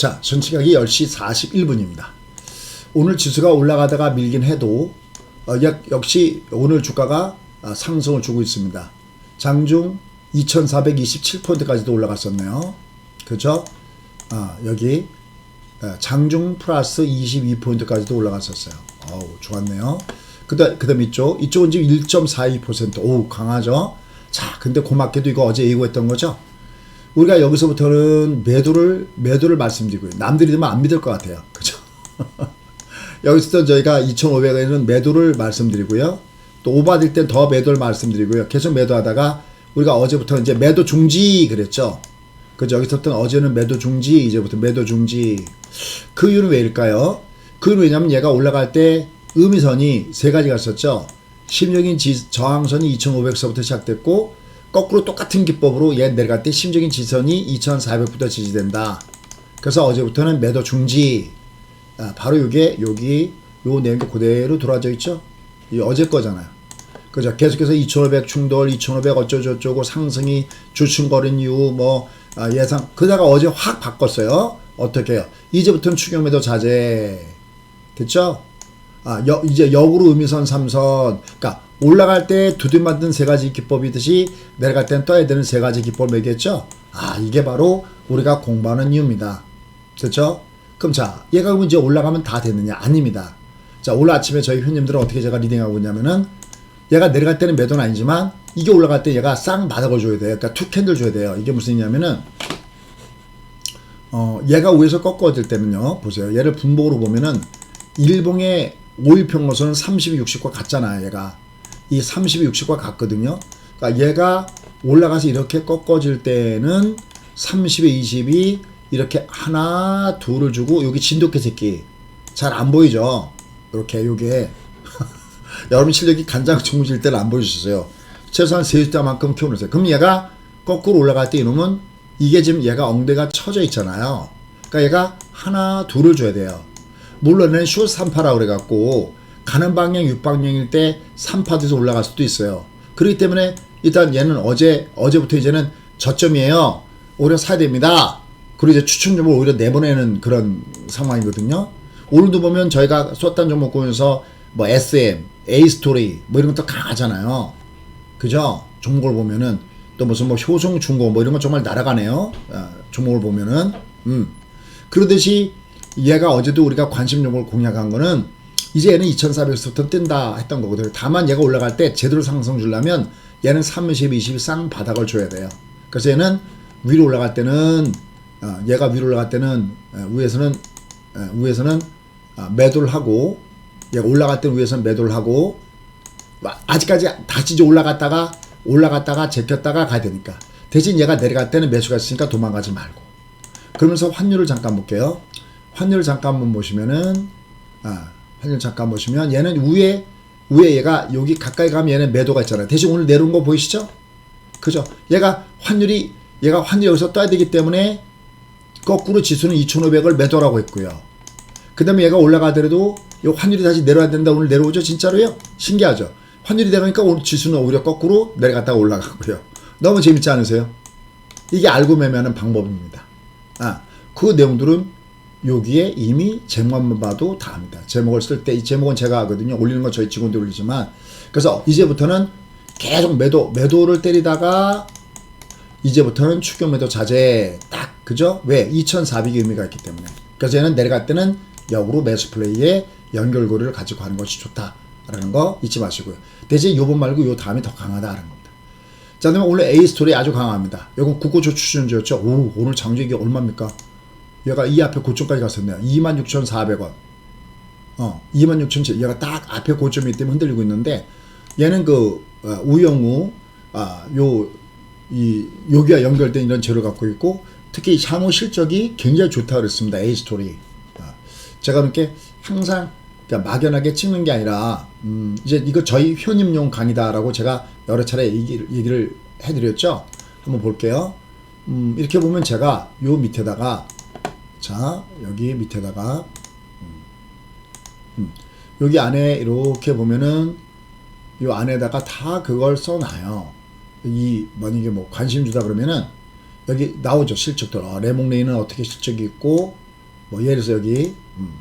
자, 전 시각이 10시 41분입니다. 오늘 지수가 올라가다가 밀긴 해도 어, 역, 역시 오늘 주가가 아, 상승을 주고 있습니다. 장중 2427포인트까지도 올라갔었네요. 그죠? 아, 여기 아, 장중 플러스 22포인트까지도 올라갔었어요. 어우, 좋았네요. 그다, 그 다음 이쪽. 이쪽은 지금 1.42%. 오, 강하죠? 자, 근데 고맙게도 이거 어제 예고했던 거죠? 우리가 여기서부터는 매도를, 매도를 말씀드리고요. 남들이 들으면 안 믿을 것 같아요. 그죠? 여기서 저희가 2,500원에는 매도를 말씀드리고요. 또 오바될 땐 더 매도를 말씀드리고요. 계속 매도하다가 우리가 어제부터 이제 매도 중지 그랬죠. 그죠? 여기서부터 어제는 매도 중지, 이제부터 매도 중지. 그 이유는 왜일까요? 그 이유는 왜냐면 얘가 올라갈 때 의미선이 세 가지가 있었죠. 심적인 지, 저항선이 2,500서부터 시작됐고 거꾸로 똑같은 기법으로 얘 내려갈 때 심적인 지선이 2,400부터 지지된다. 그래서 어제부터는 매도 중지. 아, 바로 이게 여기 요 내용이 그대로 들어와져 있죠. 이 어제 거잖아요. 그죠? 계속해서 2,500 충돌, 2,500 어쩌고저쩌고 상승이 주춤거린 이유 뭐 아, 예상 그다가 어제 확 바꿨어요. 어떻게 해요? 이제부터는 추경 매도 자제 됐죠? 아, 여, 이제 역으로 의미선 삼선 그러니까 올라갈 때 두들 만든 세 가지 기법이듯이 내려갈 때는 떠야 되는 세 가지 기법을 매겼죠? 아, 이게 바로 우리가 공부하는 이유입니다. 됐죠? 그럼 자, 얘가 그럼 이제 올라가면 다 됐느냐? 아닙니다. 자, 오늘 아침에 저희 회원님들은 어떻게 제가 리딩하고 있냐면은 얘가 내려갈 때는 매도는 아니지만 이게 올라갈 때 얘가 쌍 바닥을 줘야 돼요. 그러니까 투 캔들 줘야 돼요. 이게 무슨 얘기냐면은 어, 얘가 위에서 꺾어질 때는요. 보세요. 얘를 분봉으로 보면은 일봉의 5일 평로선은 30, 60과 같잖아요. 얘가 이 30, 60과 같거든요. 그러니까 얘가 올라가서 이렇게 꺾어질 때는 30에 20이 이렇게 하나, 둘을 주고 여기 진돗개 새끼 잘 안 보이죠? 이렇게 요게 여러분 실력이 간장 주무실 때는 안 보여주셨어요. 최소한 3숫자만큼 키워놓으세요. 그럼 얘가 거꾸로 올라갈 때 이놈은 이게 지금 얘가 엉대가 쳐져 있잖아요. 그러니까 얘가 하나, 둘을 줘야 돼요. 물론은 숏 3파라 그래갖고 가는 방향 6방향일 때 3파에서 올라갈 수도 있어요. 그렇기 때문에 일단 얘는 어제, 어제부터 이제는 저점이에요. 오히려 사야 됩니다. 그리고 이제 추천점을 오히려 내보내는 그런 상황이거든요. 오늘도 보면 저희가 썼던 종목군에서 뭐 SM, A스토리 뭐 이런 것도 강하잖아요. 그죠? 종목을 보면은 또 무슨 뭐 효성 중고 뭐 이런 거 정말 날아가네요. 아, 종목을 보면은 음. 그러듯이 얘가 어제도 우리가 관심 종목을 공략한 거는 이제 얘는 2,400에서부터 뜬다 했던 거거든요. 다만 얘가 올라갈 때 제대로 상승 주려면 얘는 30, 20 쌍바닥을 줘야 돼요. 그래서 얘는 위로 올라갈 때는 어, 얘가 위로 올라갈 때는 어, 위에서는 어, 위에서는 아, 매도를 하고 얘가 올라갈 때는 위에서는 매도를 하고 와, 아직까지 다시 이제 올라갔다가 올라갔다가 제꼈다가 가야 되니까 대신 얘가 내려갈 때는 매수가 있으니까 도망가지 말고 그러면서 환율을 잠깐 볼게요. 환율을 잠깐 한번 보시면은 아, 환율 잠깐 보시면 얘는 위에 위에 얘가 여기 가까이 가면 얘는 매도가 있잖아요. 대신 오늘 내려온 거 보이시죠? 그죠? 얘가 환율이 얘가 환율 여기서 떠야 되기 때문에 거꾸로 지수는 2,500을 매도라고 했고요. 그 다음에 얘가 올라가더라도 이 환율이 다시 내려야 된다. 오늘 내려오죠? 진짜로요? 신기하죠? 환율이 내려오니까 오늘 지수는 오히려 거꾸로 내려갔다가 올라가고요. 너무 재밌지 않으세요? 이게 알고 매매하는 방법입니다. 아, 그 내용들은 여기에 이미 제목만 봐도 다 압니다. 제목을 쓸 때 이 제목은 제가 하거든요. 올리는 건 저희 직원들이 올리지만 그래서 이제부터는 계속 매도 매도를 때리다가 이제부터는 추격 매도 자제 딱 그죠? 왜? 2,400의 의미가 있기 때문에. 그래서 얘는 내려갈 때는 역으로 매수 플레이에 연결고리를 가지고 가는 것이 좋다라는 거 잊지 마시고요. 대신 요번 말고 요 다음이 더 강하다라는 겁니다. 자, 그다음에 오늘 A 스토리 아주 강합니다. 이건 국고조 추천주였죠. 오, 오늘 장주익이 얼마입니까? 얘가 이 앞에 고점까지 갔었네요. 26,400원. 어, 26,000, 얘가 딱 앞에 고점이기 때문에 흔들리고 있는데, 얘는 그, 어, 우영우, 아, 요, 이, 여기와 연결된 이런 재료를 갖고 있고, 특히 향후 실적이 굉장히 좋다 그랬습니다. A 스토리. 아, 제가 이렇게 항상 그냥 막연하게 찍는 게 아니라, 음, 이제 이거 저희 효님용 강의다라고 제가 여러 차례 얘기를, 얘기를 해드렸죠. 한번 볼게요. 음, 이렇게 보면 제가 요 밑에다가 자 여기 밑에다가 음, 음, 여기 안에 이렇게 보면은 요 안에다가 다 그걸 써놔요. 이 만약에 뭐 관심 주다 그러면은 여기 나오죠 실적들. 어, 레몽레이는 어떻게 실적이 있고 뭐 예를 들어서 여기 음,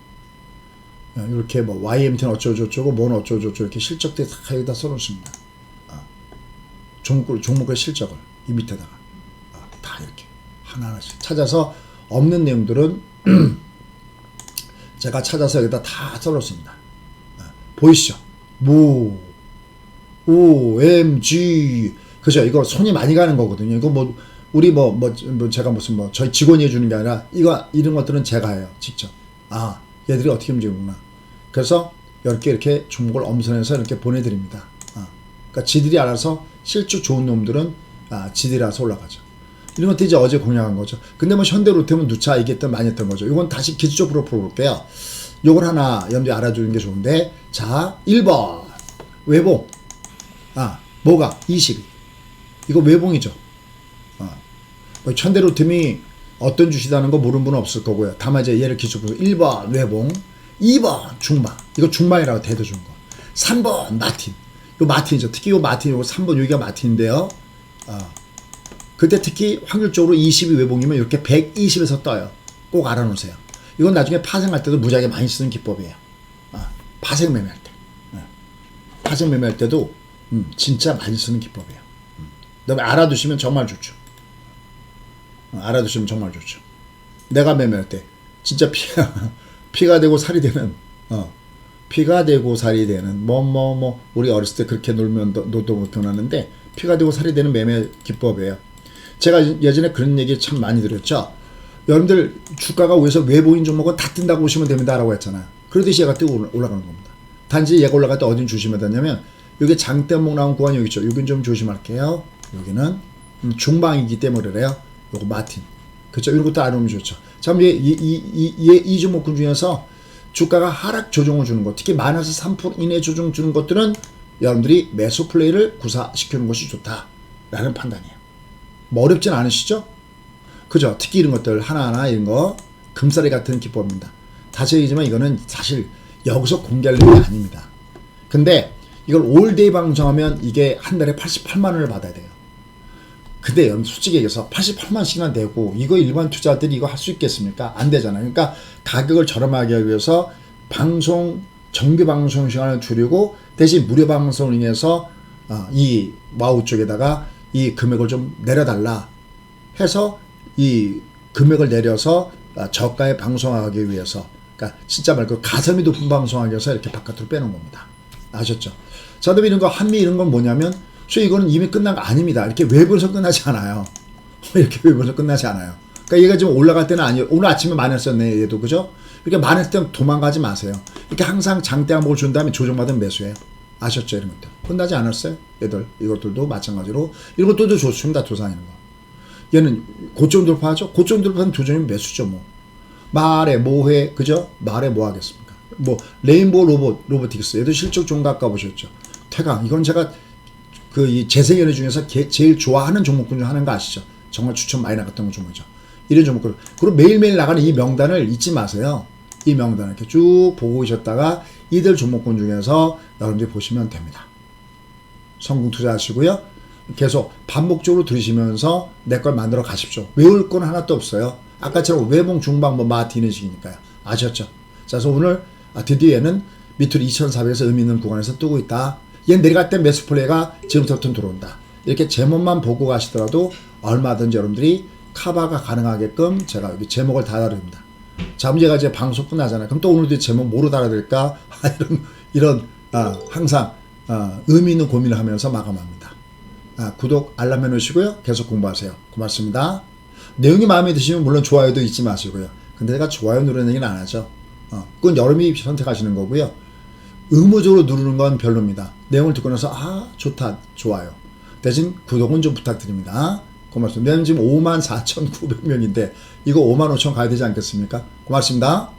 이렇게 뭐 YMT는 어쩌고저쩌고 뭐는 어쩌고저쩌고 이렇게 실적들 다 여기다 써놓습니다. 아, 종목 종목의 실적을 이 밑에다가 아, 다 이렇게 하나하나씩 찾아서 없는 내용들은 제가 찾아서 여기다 다 써놓습니다. 아, 보이시죠? 모 OMG 그죠? 이거 손이 많이 가는 거거든요. 이거 뭐 우리 뭐, 뭐, 뭐 제가 무슨 뭐 저희 직원이 해주는 게 아니라 이거 이런 것들은 제가 해요. 직접. 아 얘들이 어떻게 움직이구나. 그래서 이렇게 이렇게 종목을 엄선해서 이렇게 보내드립니다. 아, 그러니까 지들이 알아서 실주 좋은 놈들은 아, 지들이 알아서 올라가죠. 이런 것도 이제 어제 공략한 거죠. 근데 뭐 현대로템은 누차 얘기했던 많이 했던 거죠. 이건 다시 기술적으로 풀어볼게요. 요걸 하나 염두에 알아두는 게 좋은데 자 1번 외봉 아 뭐가 22 이거 외봉이죠. 어. 뭐 현대로템이 어떤 주시다는 거 모르는 분은 없을 거고요. 다만 이제 얘를 기술적으로 1번 외봉 2번 중방 이거 중방이라고 대도 준 거. 3번 마틴 요 마틴이죠. 특히 요 마틴 요거 3번 여기가 마틴인데요. 어. 그때 특히 확률적으로 22 외봉이면 이렇게 120에서 떠요. 꼭 알아놓으세요. 이건 나중에 파생할 때도 무지하게 많이 쓰는 기법이에요. 아, 파생 매매할 때. 예. 파생 매매할 때도 음, 진짜 많이 쓰는 기법이에요. 음. 그다음에 알아두시면 정말 좋죠. 어, 알아두시면 정말 좋죠. 내가 매매할 때 진짜 피가 피가 되고 살이 되는 어, 피가 되고 살이 되는 뭐 뭐뭐 우리 어렸을 때 그렇게 놀면 너- 노도 못 변하는데 피가 되고 살이 되는 매매 기법이에요. 제가 예전에 그런 얘기 참 많이 드렸죠. 여러분들 주가가 위에서 외보인 종목은 다 뜬다고 보시면 됩니다라고 했잖아요. 그러듯이 얘가 뜨고 올라- 올라가는 겁니다. 단지 얘가 올라갈 때 어딘 조심해야 되냐면 여기 장대목 나온 구간이 여기 있죠. 여긴 좀 조심할게요. 여기는 음, 중방이기 때문에 그래요. 요거 마틴. 그렇죠. 이런 것도 알아보면 좋죠. 자, 그럼 이, 이, 이, 이, 이 종목군 중에서 주가가 하락 조정을 주는 것, 특히 마이너스 3% 이내 조정 주는 것들은 여러분들이 매수 플레이를 구사시키는 것이 좋다라는 판단이에요. 뭐 어렵진 않으시죠? 그죠? 특히 이런 것들 하나하나 이런 거 금싸리 같은 기법입니다. 다시 얘기지만 이거는 사실 여기서 공개할 일이 아닙니다. 근데 이걸 올데이 방송하면 이게 한 달에 88만 원을 받아야 돼요. 근데 솔직히 얘기해서 88만씩이나 내고 이거 일반 투자들이 이거 할 수 있겠습니까? 안 되잖아요. 그러니까 가격을 저렴하게 하기 위해서 방송 정규 방송 시간을 줄이고 대신 무료 방송을 인해서 어, 이 와우 쪽에다가 이 금액을 좀 내려달라 해서 이 금액을 내려서 어, 저가에 방송하기 위해서 그러니까 진짜 말고 가성비 높은 방송하기 위해서 이렇게 바깥으로 빼놓은 겁니다. 아셨죠? 자, 그다음에 이런 거 한미 이런 건 뭐냐면 소 이거는 이미 끝난 거 아닙니다. 이렇게 외부에서 끝나지 않아요. 이렇게 외부에서 끝나지 않아요. 그러니까 얘가 지금 올라갈 때는 아니에요. 오늘 아침에 많았었네 얘도 그죠? 이렇게 많을 때 도망가지 마세요. 이렇게 항상 장대 한복을 준 다음에 조정받은 매수해요. 아셨죠 이런 것들. 끝나지 않았어요? 얘들 이것들도 마찬가지로 이런 것들도 좋습니다. 도산이는 거. 얘는 고점 돌파하죠. 고점 돌파는 조정이면 매수죠 뭐. 말에 뭐해 그죠? 말에 뭐 하겠습니까? 뭐 레인보우 로봇 로보틱스 얘도 실적 종가 가보셨죠? 태강 이건 제가 그 이 재생연애 중에서 게- 제일 좋아하는 종목군 중 하나인 거 아시죠? 정말 추천 많이 나갔던 종목이죠. 이런 종목들 그리고 매일매일 나가는 이 명단을 잊지 마세요. 이 명단을 이렇게 쭉 보고 계셨다가 이들 종목군 중에서 여러분들이 보시면 됩니다. 성공 투자하시고요. 계속 반복적으로 들으시면서 내 걸 만들어 가십시오. 외울 건 하나도 없어요. 아까처럼 외봉 중방 뭐 마티는 식이니까요. 아셨죠? 자, 그래서 오늘 아, 드디어 얘는 밑으로 2,400에서 의미 있는 구간에서 뜨고 있다. 얘 내려갈 때 매수 플레이가 지금부터 들어온다. 이렇게 제목만 보고 가시더라도 얼마든지 여러분들이 카바가 가능하게끔 제가 여기 제목을 다 다릅니다. 자, 문제가 이제 방송 끝나잖아요. 그럼 또 오늘도 제목 뭐로 달아드릴까? 이런, 이런, 아, 항상, 아, 의미 있는 고민을 하면서 마감합니다. 아, 구독, 알람 해놓으시고요. 계속 공부하세요. 고맙습니다. 내용이 마음에 드시면 물론 좋아요도 잊지 마시고요. 근데 제가 좋아요 누르는 얘기는 안 하죠. 어, 그건 여러분이 선택하시는 거고요. 의무적으로 누르는 건 별로입니다. 내용을 듣고 나서 아 좋다 좋아요. 대신 구독은 좀 부탁드립니다. 고맙습니다. 지금 54,900명인데 이거 5만 5천 가야 되지 않겠습니까? 고맙습니다.